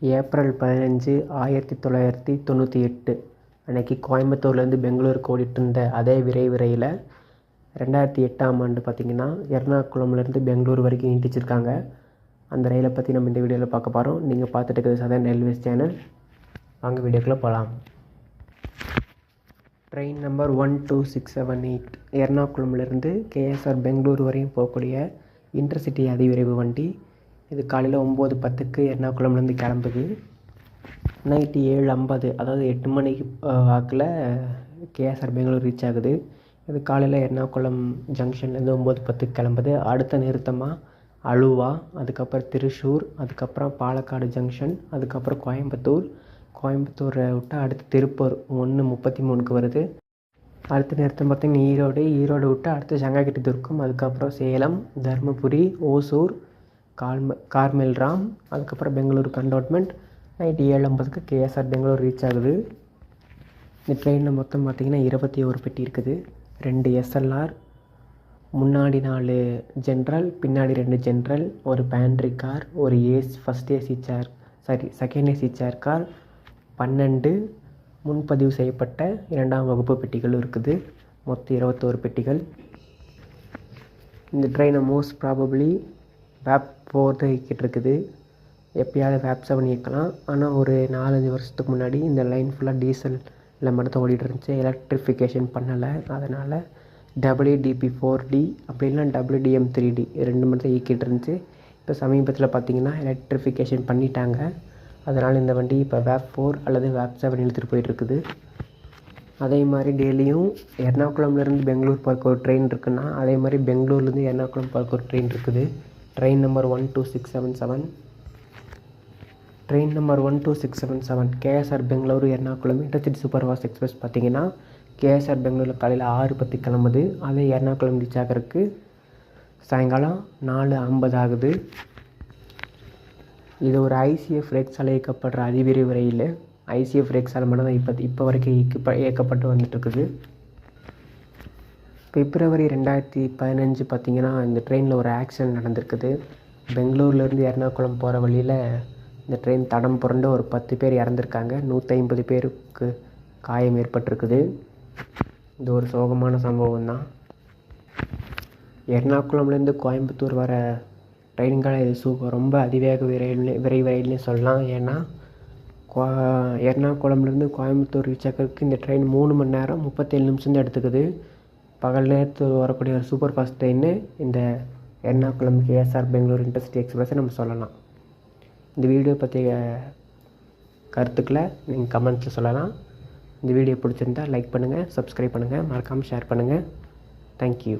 April பதினஞ்சு ஆயிரத்தி தொள்ளாயிரத்தி தொண்ணூற்றி எட்டு. அன்னைக்கு கோயம்புத்தூர்லேருந்து பெங்களூருக்கு ஓடிட்டுருந்த அதே விரைவு ரயிலை ரெண்டாயிரத்தி எட்டாம் ஆண்டு பார்த்திங்கன்னா எர்ணாகுளம்லேருந்து பெங்களூர் வரைக்கும் நீட்டிச்சிருக்காங்க. அந்த ரயிலை பற்றி நம்ம இந்த வீடியோவில் பார்க்க போகிறோம் நீங்கள் பார்த்துட்டு இருக்கிறது சதன் ரயில்வேஸ் சேனல். வாங்க வீடியோக்குள்ளே போகலாம் train number one two six seven eight. எர்ணாகுளம்லேருந்து KSR Bangalore வரையும் போகக்கூடிய இன்டர்சிட்டி அதிவிரைவு வண்டி. இது காலையில் ஒம்பது பத்துக்கு எர்ணாகுளம்லேருந்து கிளம்புது. நைட்டு ஏழு ஐம்பது அதாவது எட்டு மணிக்கு வாக்கில் கேஎஸ்ஆர் பெங்களூர் ரீச் ஆகுது. இது காலையில் எர்ணாகுளம் ஜங்ஷன்லேருந்து ஒம்பது பத்துக்கு கிளம்புது. அடுத்த நிறுத்தமாக அலுவா அதுக்கப்புறம் திருச்சூர் அதுக்கப்புறம் பாலக்காடு ஜங்ஷன் அதுக்கப்புறம் கோயம்புத்தூர். கோயம்புத்தூரை விட்டு அடுத்து திருப்பூர் ஒன்று முப்பத்தி மூணுக்கு வருது. அடுத்த நிறுத்தம் பார்த்திங்கன்னா ஈரோடு ஈரோடு விட்டு அடுத்து சங்காகிட்டி துர்க்கம் அதுக்கப்புறம் சேலம் தருமபுரி ஓசூர் கால்ம கார்மெல்ராம் அதுக்கப்புறம் பெங்களூர் கண்டோட்மெண்ட் நைட் ஏழு ஐம்பதுக்கு கேஎஸ்ஆர் பெங்களூர் ரீச் ஆகுது. இந்த ட்ரெயினில் மொத்தம் பார்த்திங்கன்னா இருபத்தி ஒரு பெட்டி இருக்குது. ரெண்டு எஸ்எல்ஆர் முன்னாடி நாலு ஜென்ரல் பின்னாடி ரெண்டு ஜென்ரல் ஒரு பேண்ட்ரி கார் ஒரு AC first AC chair sorry second AC chair car பன்னெண்டு முன்பதிவு செய்யப்பட்ட இரண்டாம் வகுப்பு பெட்டிகளும் இருக்குது. மொத்தம் இருபத்தோரு பெட்டிகள். இந்த ட்ரெயினை மோஸ்ட் ப்ராபப்ளி வேப் ஃபோர் தான் இயக்கிட்டு இருக்குது. எப்பயாவது வேப் செவன் இயக்கலாம். ஆனால் ஒரு நாலஞ்சு வருஷத்துக்கு முன்னாடி இந்த லைன் ஃபுல்லாக டீசல் மட்டும் ஓடிட்டு இருந்துச்சு. எலக்ட்ரிஃபிகேஷன் பண்ணலை. அதனால் டபிள்யூடிபி ஃபோர் டி அப்படி இல்லைனா டபிள்யூடிஎம் த்ரீ டி ரெண்டு மட்டும் இயக்கிட்டு இருந்துச்சு. இப்போ சமீபத்தில் பார்த்திங்கன்னா எலக்ட்ரிஃபிகேஷன் பண்ணிட்டாங்க. அதனால் இந்த வண்டி இப்போ வேப் ஃபோர் அல்லது வேப் செவன் இழுத்துட்டு போயிட்டுருக்குது அதே மாதிரி டெய்லியும் எர்ணாகுளம்லேருந்து பெங்களூர் போகிறக்கு ஒரு ட்ரெயின் இருக்குன்னா அதே மாதிரி பெங்களூர்லேருந்து எர்ணாகுளம் போகிறக்கு ஒரு ட்ரெயின் இருக்குது. Train number one two six seven seven train number one two six seven seven KSR Bengaluru Ernakulam intercity super fast express பார்த்தீங்கன்னா கேஎஸ்ஆர் பெங்களூரில் காலையில் ஆறு பத்து கிளம்புது. அதே எர்ணாகுளம் ரீச் ஆகிறதுக்கு சாயங்காலம் நாலு ஐம்பது ஆகுது. இது ஒரு ஐசிஎஃப் ரேக்ஸால் இயக்கப்படுற அதிவிரைவு ரயில். ஐசிஎஃப் ரேக்ஸால் மட்டும் இப்போ இப்போ வரைக்கும் இயக்க இயக்கப்பட்டு வந்துட்டுருக்குது பிப்ரவரி ரெண்டாயிரத்தி பதினஞ்சு பார்த்திங்கன்னா இந்த ட்ரெயினில் ஒரு ஆக்சிடென்ட் நடந்திருக்குது. பெங்களூர்லேருந்து எர்ணாகுளம் போகிற வழியில் இந்த ட்ரெயின் தடம் புரண்டு ஒரு பத்து பேர் இறந்துருக்காங்க. நூற்றி ஐம்பது பேருக்கு காயம் ஏற்பட்டிருக்குது. இது ஒரு சோகமான சம்பவம் தான் எர்ணாகுளம்லேருந்து கோயம்புத்தூர் வர ட்ரெயின்களை இது சூ ரொம்ப அதிவேக விரைவில் விரைவு ரயில்னு சொல்லலாம். ஏன்னா கோ எர்ணாகுளம்லேருந்து கோயம்புத்தூர் ரீச் ஆகிறதுக்கு இந்த ட்ரெயின் மூணு மணி நேரம் முப்பத்தேழு நிமிஷம் தான் எடுத்துக்குது. பகல் நேரத்தில் வரக்கூடிய ஒரு சூப்பர் ஃபாஸ்ட் ட்ரெயின்னு இந்த எர்ணாகுளம் கேஎஸ்ஆர் பெங்களூர் இன்டர்சிட்டி எக்ஸ்பிரஸை நம்ம சொல்லலாம். இந்த வீடியோ பற்றிய கருத்துக்களை நீங்கள் கமெண்ட்ஸில் சொல்லலாம். இந்த வீடியோ பிடிச்சிருந்தா லைக் பண்ணுங்கள் சப்ஸ்கிரைப் பண்ணுங்கள் மறக்காமல் ஷேர் பண்ணுங்கள் தேங்க்யூ